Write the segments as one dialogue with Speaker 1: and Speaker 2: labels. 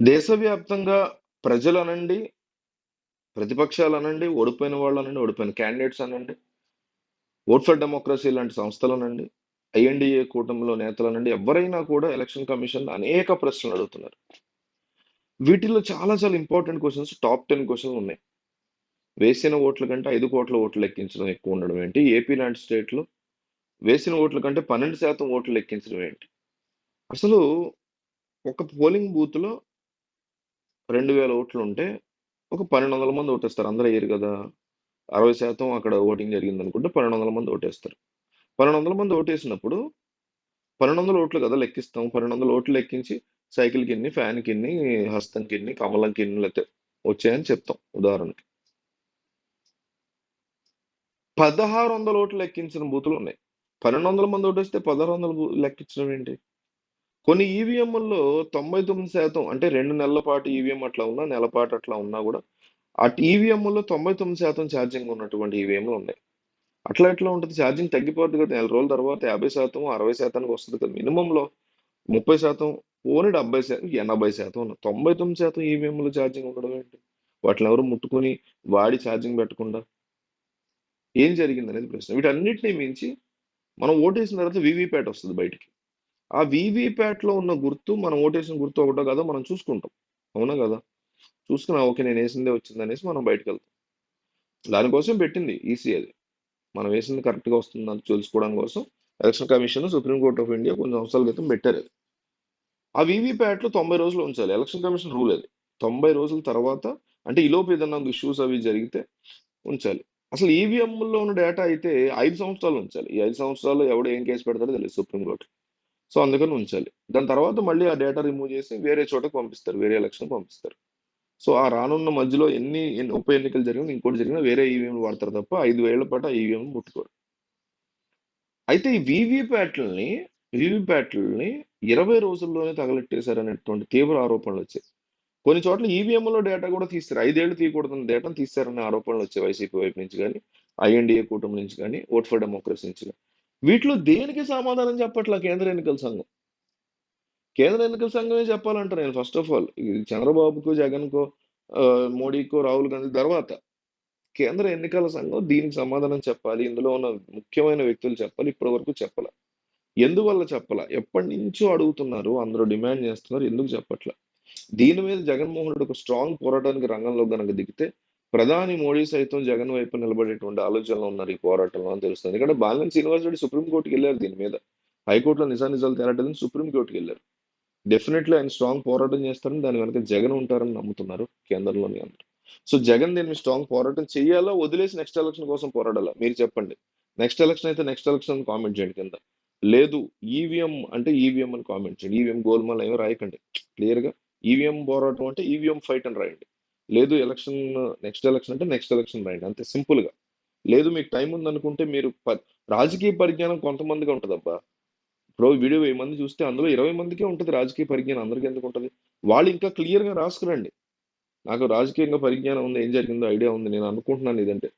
Speaker 1: దేశవ్యాప్తంగా ప్రజలనండి, ప్రతిపక్షాలనండి, ఓడిపోయిన వాళ్ళు అనండి ఓడిపోయిన క్యాండిడేట్స్ అనండి, ఓట్ ఫర్ డెమోక్రసీ లాంటి సంస్థలు అనండి ఐఎన్‌డీఏ కూటమిలో నేతలనండి, ఎవరైనా కూడా ఎలక్షన్ కమిషన్ అనేక ప్రశ్నలు అడుగుతున్నారు. వీటిల్లో చాలా చాలా important questions top ten questions ఉన్నాయి. వేసిన ఓట్ల కంటే ఐదు కోట్ల ఓట్లు లెక్కించడం ఎక్కువ ఉండడం ఏంటి? ఏపీ లాంటి స్టేట్‌లో వేసిన ఓట్ల కంటే 12% ఓట్లు లెక్కించడం ఏంటి? అసలు ఒక పోలింగ్ బూత్‌లో రెండు వేల ఓట్లు ఉంటే ఒక 1,200 మంది ఓటేస్తారు. అందరూ అయ్యారు కదా అరవై శాతం అక్కడ ఓటింగ్ జరిగింది అనుకుంటే పన్నెండు వందల మంది ఓటేస్తారు. 1,200 మంది ఓటేసినప్పుడు 1,200 ఓట్లు కదా లెక్కిస్తాం. 1,200 ఓట్లు లెక్కించి సైకిల్‌కిన్ని, ఫ్యాన్‌కిన్ని, హస్తంకిన్ని, కమలంకిన్ని లేకపోతే వచ్చాయని చెప్తాం ఉదాహరణకి. 1,600 ఓట్లు లెక్కించిన బూతులు ఉన్నాయి పన్నెండు వందల మంది ఓటేస్తే 1,600 బూ లెక్కించడం ఏంటి? కొన్ని ఈవీఎంల్లో 99% అంటే రెండు నెలల పాటు ఈవీఎం అట్లా ఉన్నా, నెల పాటు అట్లా ఉన్నా కూడా ఆ ఈవీఎంల్లో 99% ఛార్జింగ్ ఉన్నటువంటి ఈవీఎంలు ఉన్నాయి. అట్లా ఎట్లా ఉంటుంది ఛార్జింగ్ తగ్గిపోద్ది కదా నెల రోజుల తర్వాత యాభై శాతం అరవై శాతానికి వస్తుంది కదా! మినిమంలో ముప్పై శాతం ఓన్లీ డెబ్బై శాతం ఎనభై శాతం తొంభై తొమ్మిది శాతం ఈవీఎంలో ఛార్జింగ్ ఉండడం ఏంటి? వాటిని ఎవరు ముట్టుకొని, వాడి ఛార్జింగ్ పెట్టకుండా ఏం జరిగింది అనేది ప్రశ్న. వీటన్నిటిని మించి మనం ఓటేసిన తర్వాత వీవీప్యాట్ వస్తుంది బయటికి. ఆ వీవీప్యాట్‌లో ఉన్న గుర్తు మనం ఓటేసిన గుర్తు ఒకటో కదా మనం చూసుకుంటాం. అవునా కదా చూసుకున్నా ఓకే. నేను వేసిందే వచ్చింది అనేసి మనం బయటికెళ్తాం. దానికోసం పెట్టింది ఈసీ అది. మనం వేసింది కరెక్ట్‌గా వస్తుందని తెలుసుకోవడం కోసం election commission, supreme court of India కొన్ని సంవత్సరాల క్రితం పెట్టారది. ఆ వీవీప్యాట్‌లో 90 రోజులు ఉంచాలి. ఎలక్షన్ కమిషన్ రూల్ అది. 90 రోజుల తర్వాత అంటే ఈలోపు ఏదన్నా ఇష్యూస్ అవి జరిగితే ఉంచాలి. అసలు ఈవీఎంలో ఉన్న డేటా అయితే ఐదు సంవత్సరాలు ఉంచాలి. ఈ ఐదు సంవత్సరాలు ఎవడు ఏం కేసు పెడతాడో తెలియదు సుప్రీంకోర్టు సో, అందుకని ఉంచాలి. దాని తర్వాత మళ్ళీ ఆ డేటా రిమూవ్ చేసి వేరే చోటకి పంపిస్తారు. వేరే ఎలక్షన్‌కి పంపిస్తారు. సో, ఆ రానున్న మధ్యలో ఎన్ని ఉప ఎన్నికలు జరిగినా, ఇంకోటి జరిగినా వేరే ఈవీఎంలు వాడతారు తప్ప ఐదు వేల పాటు ఆ ఈవీఎం ముట్టుకోరు. అయితే ఈ వీవీప్యాట్‌లని వీవీప్యాట్‌లని 20 రోజుల్లోనే తగలెట్టేశారనేటువంటి తీవ్ర ఆరోపణలు వచ్చాయి కొన్ని చోట్ల ఈవీఎంలో డేటా కూడా తీస్తారు. 5 తీయకూడదన్న డేటాను ఆరోపణలు వచ్చాయి వైసీపీ వైపు నుంచి కానీ ఐఎన్‌డీఏ కూటమి నుంచి కానీ ఓట్ ఫర్ డెమోక్రసీ నుంచి కానీ వీటిలో దేనికి సమాధానం చెప్పట్లా కేంద్ర ఎన్నికల సంఘం. కేంద్ర ఎన్నికల సంఘమే చెప్పాలంట నేను ఫస్ట్ ఆఫ్ ఆల్. చంద్రబాబుకు జగన్‌కో మోడీకో, రాహుల్ గాంధీ తర్వాత కేంద్ర ఎన్నికల సంఘం దీనికి సమాధానం చెప్పాలి. ఇందులో ఉన్న ముఖ్యమైన వ్యక్తులు చెప్పాలి. ఇప్పటి వరకు చెప్పాల ఎందువల్ల చెప్పలా? ఎప్పటినుంచో అడుగుతున్నారు. అందరూ డిమాండ్ చేస్తున్నారు. ఎందుకు చెప్పట్లా? దీని మీద జగన్మోహన్ రెడ్డి ఒక స్ట్రాంగ్ పోరాటానికి రంగంలో గనక దిగితే ప్రధాని మోడీ సైతం జగన్ వైపు నిలబడేటువంటి ఆలోచనలో ఉన్నారు ఈ పోరాటంలో అని తెలుస్తుంది. ఎందుకంటే బాలినేని శ్రీనివాస్ రెడ్డి సుప్రీంకోర్టుకి వెళ్ళారు దీని మీద. హైకోర్టులో నిజానిజాలు తేలడానికి సుప్రీం వెళ్ళారు డెఫినెట్‌లీ ఆయన స్ట్రాంగ్ పోరాటం చేస్తారని దాని వెనక జగన్ ఉంటారని నమ్ముతున్నారు కేంద్రంలోని అందరూ. సో, జగన్ దీన్ని స్ట్రాంగ్ పోరాటం చేయాలా? వదిలేసి నెక్స్ట్ ఎలక్షన్ కోసం పోరాడాలా? మీరు చెప్పండి. నెక్స్ట్ ఎలక్షన్ అయితే నెక్స్ట్ ఎలక్షన్ కామెంట్ చేయండి కింద. లేదు ఈవీఎం అంటే ఈవీఎం అని కామెంట్ చేయండి. ఈవీఎం గోల్‌మాల్ ఏమో రాయకండి. క్లియర్‌గా ఈవీఎం పోరాటం అంటే ఈవీఎం ఫైట్ అని రాయండి. లేదు ఎలక్షన్ నెక్స్ట్ ఎలక్షన్ అంటే నెక్స్ట్ ఎలక్షన్ రాయండి. అంతే సింపుల్‌గా. లేదు మీకు టైం ఉందనుకుంటే మీరు ప రాజకీయ పరిజ్ఞానం కొంతమందికే ఉంటదబ్బా! ఇప్పుడు వీడియో వెయ్యి మంది చూస్తే అందులో 20 మందికే ఉంటుంది రాజకీయ పరిజ్ఞానం. అందరికీ ఎందుకు ఉంటుంది వాళ్ళు ఇంకా క్లియర్‌గా రాసుకురండి. నాకు రాజకీయంగా పరిజ్ఞానం ఉంది. ఏం జరిగిందో ఐడియా ఉంది. నేను అనుకుంటున్నాను ఇదంటే.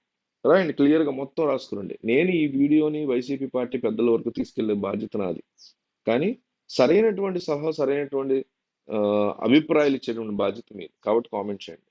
Speaker 1: రాయండి క్లియర్‌గా మొత్తం రాసుకురండి. నేను ఈ వీడియోని వైసీపీ పార్టీ పెద్దల వరకు తీసుకెళ్ళే బాధ్యత నాది. కానీ సరైనటువంటి సహా సరైనటువంటి అభిప్రాయాలు ఇచ్చేటువంటి బాధ్యత మీరు కాబట్టి కామెంట్ చేయండి.